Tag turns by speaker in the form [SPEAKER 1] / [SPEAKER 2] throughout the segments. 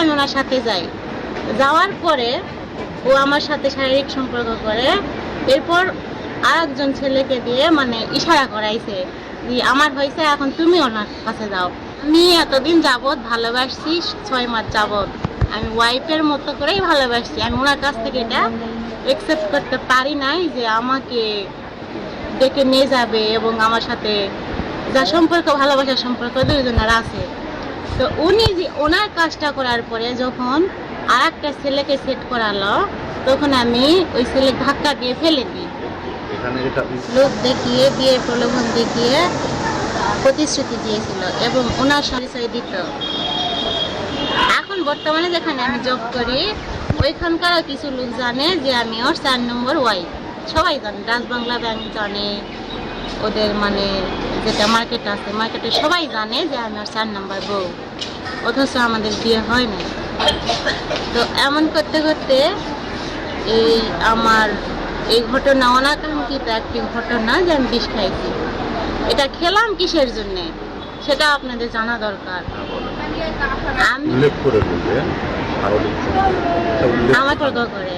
[SPEAKER 1] আমি ওনার সাথে যাই। যাওয়ার পরে ও আমার সাথে শারীরিক সম্পর্ক করে। এরপর আর একজন ছেলেকে দিয়ে মানে ইশারা করাইছে যে, আমার হয়েছে, এখন তুমি ওনার কাছে যাও। আমি এতদিন যাবৎ ভালোবাসছি, ছয় মাস যাবৎ। আমি ওয়াইফের মতো করেই ভালোবাসছি। আমি ওনার কাছ থেকে এটা একসেপ্ট করতে পারি নাই যে, আমাকে ডেকে নিয়ে যাবে এবং আমার সাথে যা সম্পর্ক, ভালোবাসার সম্পর্ক দুইজনের আছে। তো উনি যে ওনার কাজটা করার পরে যখন আর একটা ছেলেকে সেট করালো তখন আমি ওই ছেলে ধাক্কা দিয়ে ফেলে দিই। লোক দেখিয়ে বিয়ে প্রলোভন দেখিয়ে প্রতিশ্রুতি দিয়েছিল এবং ওনার পরিচয় দিত। এখন বর্তমানে যেখানে আমি জব করি ওইখানকারও কিছু লোক জানে যে আমি ওর চার নম্বর ওয়াই সবাই জানে রাজবাংলা ব্যাংক জানে ওদের মানে যেটা মার্কেট আছে মার্কেটে সবাই জানে যে আমি ওর চার নাম্বার বউ। অথচ আমাদের বিয়ে হয় না তো এমন করতে করতে এই আমার এই ঘটনা অনাকাঙ্ক্ষিত একটি ঘটনা যে আমি বিষ খাইছি। এটা খেলাম কিসের জন্যে? সেটা আপনাদের জানা দরকার। আমি
[SPEAKER 2] উল্লেখ
[SPEAKER 1] আমার করে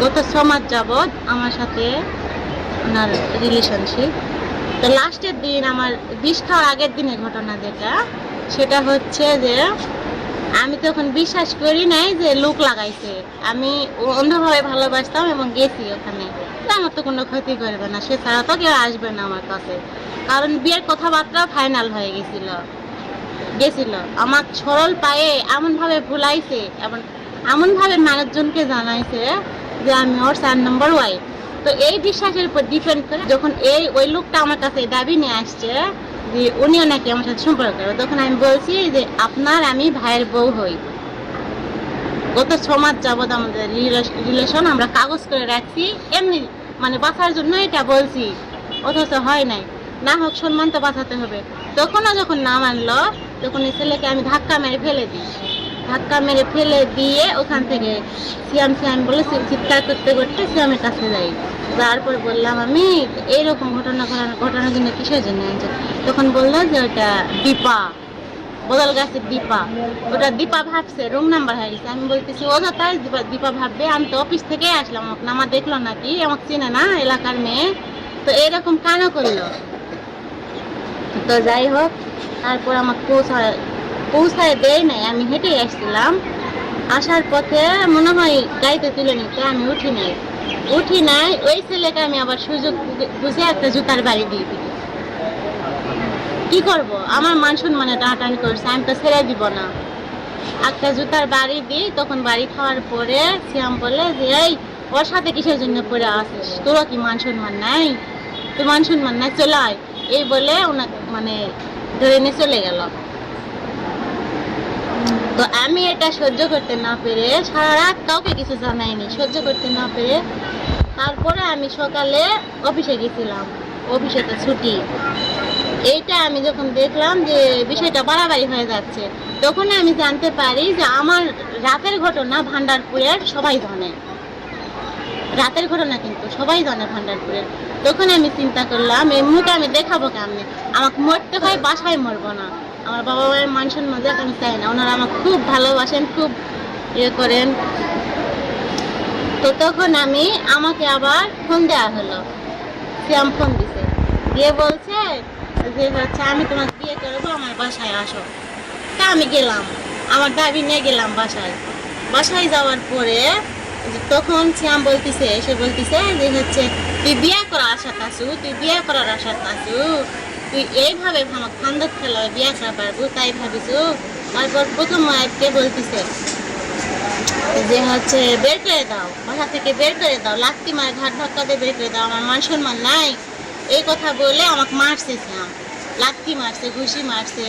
[SPEAKER 1] গত ছ মাস যাবৎ আমার সাথে ওনার রিলেশনশিপ তো লাস্টের দিন আমার বিষ খাওয়ার আগের দিনের ঘটনা যেটা, সেটা হচ্ছে যে, আমি তখন বিশ্বাস করি নাই যে লোক লাগাইছে। আমি অন্ধভাবে ভালোবাসতাম এবং গেছি ওখানে। আমার তো কোনো ক্ষতি করবে না, সে ছাড়া তো কেউ আসবে না আমার কাছে। কারণ বিয়ের কথাবার্তা ফাইনাল হয়ে গেছিল। গেছিল। আমার সরল পায়ে এমনভাবে ভুলাইছে এবং এমনভাবে মানুষজনকে জানাইছে যে আমি ওর চার নম্বর ওয়াইফ তো এই বিশ্বাসের উপর ডিপেন্ড করে যখন এই, ওই লোকটা আমার কাছে দাবি নিয়ে আসছে যে উনিও নাকি আমার সাথে সম্পর্ক করবে তখন আমি বলছি যে আপনার আমি ভাইয়ের বউ হই। গত ছ মাস যাবৎ আমাদের রিলেশন আমরা কাগজ করে রাখছি, এমনি মানে বাঁচার জন্য এটা বলছি, অথচ হয় নাই। না হোক, সম্মান তো বাঁচাতে হবে। তখনও যখন না মানলো তখন এই ছেলেকে আমি ধাক্কা মেরে ফেলে দিই। ধাক্কা মেরে ফেলে দিয়ে ওখান থেকে সিয়াম সিয়াম বলে চিৎকার করতে করতে সিয়ামের কাছে যাই। তারপর বললাম, আমি এইরকম ঘটনা ঘটানো- ঘটানোর জন্য কিসের জন্য আনছে? তখন বলল যে ওটা দীপা বদল গাছের দীপা ওটা দীপা ভাবছে রুম নাম্বার হয়ে গেছে। আমি বলতেছি, ও তাই দীপা দীপা ভাববে, আমি তো অফিস থেকে আসলাম, আমাকে আমার দেখল নাকি, আমাকে চিনে না এলাকার মেয়ে। তো এরকম কেন করল? তো যাই হোক, তারপর আমাকে পৌঁছায় পৌঁছায় দেয় নাই, আমি হেঁটে আসছিলাম। আসার পথে মনে হয় গাড়িতে তুলে নিতে আমি উঠি নাই। উঠি নাই, ওই ছেলেকে আমি আবার সুযোগ বুঝে- একটা জুতার বাড়ি দিয়ে দিই। কি করব? আমার মান সম্মানে টানাটানি করছে, আমি তো ছেড়ে দিব না। একটা জুতার বাড়ি দিই, তখন বাড়ি খাওয়ার পরে শ্যাম বলে যে, এই, ওর সাথে কিসের জন্য পড়ে আসিস তোরও কি মান সম্মান নাই? তোর মান নাই, চলে আয়। এই বলে ওনাকে মানে ধরে নিয়ে চলে গেল। তো আমি এটা সহ্য করতে না পেরে সারা রাত কাউকে কিছু জানাইনি, সহ্য করতে না পেরে। তারপরে আমি সকালে অফিসে গেছিলাম, অফিসে তো ছুটি। এইটা আমি যখন দেখলাম যে বিষয়টা বাড়াবাড়ি হয়ে যাচ্ছে তখন আমি জানতে পারি যে আমার রাতের ঘটনা ভান্ডারপুরের সবাই জানে। রাতের ঘটনা কিন্তু সবাই জানে ভান্ডারপুরের। তখন আমি চিন্তা করলাম এই মুখে আমি দেখাবো কেমনে? আমাকে মরতে হয়, বাসায় মরবো না। আমার বাবা মায়ের মান সম্মান যাক চাই না। ওনারা আমাকে খুব ভালোবাসেন, খুব ইয়ে করেন। তো তখন আমি, আমাকে আবার ফোন দেওয়া হলো। শ্যাম ফোন দিছে। দিয়ে বলছে যে হচ্ছে, আমি তোমাকে বিয়ে করব, আমার বাসায় আসো। তা আমি গেলাম। আমার দাবি নিয়ে গেলাম বাসায়। বাসায় যাওয়ার পরে তখন শ্যাম বলতেছে সে বলতেছে যে হচ্ছে, তুই বিয়ে করার আশা আছু তুই বিয়ে করার আশা আছু তুই এইভাবে আমার খান্দক খেলা বিয়া পারব তাই ভাবিছু? তারপর প্রথম ওয়াইফকে বলতিছে? যে হচ্ছে বের করে দাও, বাসা থেকে বের করে দাও লাত্তি মার, ঘাট ধাক্কা দিয়ে বের করে দাও, আমার মান সম্মান নাই। এই কথা বলে আমাকে মারছে শ্যাম লাত্তি মারছে, ঘুষি মারছে।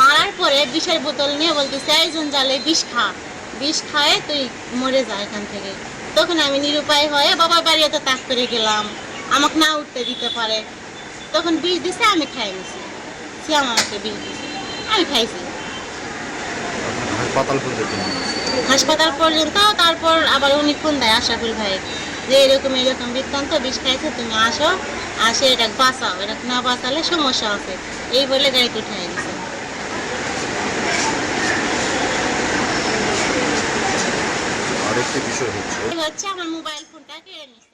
[SPEAKER 1] মারার পরে বিষের বোতল নিয়ে বলতেছে, এই জালে বিষ খা। বিষ খায় তুই মরে যা এখান থেকে। তখন আমি নিরুপায় হয়ে বাবার বাড়ি তো তাক করে গেলাম। আমাকে না উঠতে দিতে পারে। তখন বিষ দিছে আমি খাই নিছি। সে আমাকে বিষ দিছে। আমি খাইছি।
[SPEAKER 2] হাসপাতাল পর্যন্ত?
[SPEAKER 1] তারপর আবার উনি ফোন দেয় আশাফুল ভাই যে এরকম এরকম বৃত্তান্ত বিষ খাইছে তুমি আসো আসে এটা বাঁচাও এটা না বাঁচালে সমস্যা আছে। এই বলে গাড়িতে উঠাই
[SPEAKER 2] নিছে।
[SPEAKER 1] হচ্ছে আমার মোবাইল ফোনটা কেড়ে নিচ্ছে